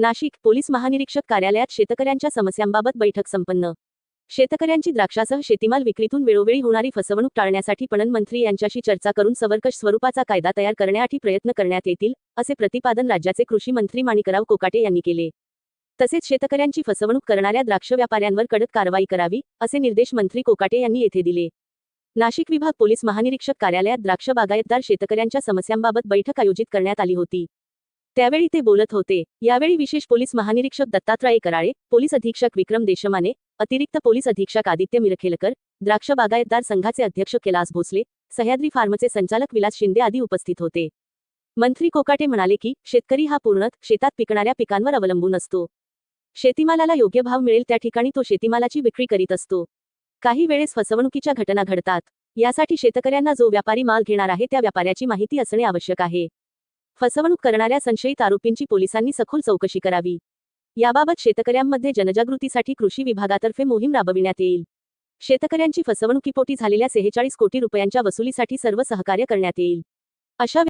Nashik police महानिरीक्षक कार्यालयात शेतकऱ्यांच्या समस्यांबाबत बैठक संपन्न. शेतकऱ्यांची द्राक्षासह शेतीमाल विक्रीतून वेळोवेळी होणारी फसवणूक टाळण्यासाठी पणन मंत्री यांच्याशी चर्चा करून सवरकश स्वरूपाचा कायदा तयार करण्यासाठी प्रयत्न करण्यात येतील असे प्रतिपादन राज्याचे कृषी मंत्री माणिकराव कोकाटे यांनी केले. तसेच शेतकऱ्यांची फसवणूक करणाऱ्या द्राक्ष व्यापाऱ्यांवर कडक कारवाई करावी असे निर्देश मंत्री कोकाटे यांनी येथे दिले. नाशिक विभाग पोलीस महानिरीक्षक कार्यालयात द्राक्ष बागायतदार शेतकऱ्यांच्या समस्यांबाबत बैठक आयोजित करण्यात आली होती. त्यावेळी ते बोलत होते यावेळी विशेष पोलीस महानिरीक्षक दत्तात्रय कराळे पोलीस अधीक्षक विक्रम देशमाने अतिरिक्त पोलीस अधीक्षक आदित्य मिरखेलकर द्राक्ष बागायतदार संघाचे अध्यक्ष कैलास भोसले सह्याद्री फार्मचे संचालक विलास शिंदे आदी उपस्थित होते. मंत्री कोकाटे म्हणाले की शेतकरी हा पूर्णत शेतात पिकणाऱ्या पिकांवर अवलंबून असतो. शेतीमालाला योग्य भाव मिळेल त्या ठिकाणी तो शेतीमालाची विक्री करीत असतो. काही वेळेस फसवणुकीच्या घटना घडतात. यासाठी शेतकऱ्यांना जो व्यापारी माल घेणार आहे त्या व्यापाऱ्याची माहिती असणे आवश्यक आहे. फसवणूक करणाऱ्या संशयित आरोपींची पोलिसांनी सखोल चौकशी करावी. याबाबत शेतकऱ्यांमध्ये जनजागृतीसाठी कृषी विभागातर्फे मोहीम राबविण्यात येईल. शेतकऱ्यांची फसवणुकीपोटी झालेल्या सेहेचाळीस कोटी रुपयांच्या वसुलीसाठी सर्व सहकार्य करण्यात येईल. अशा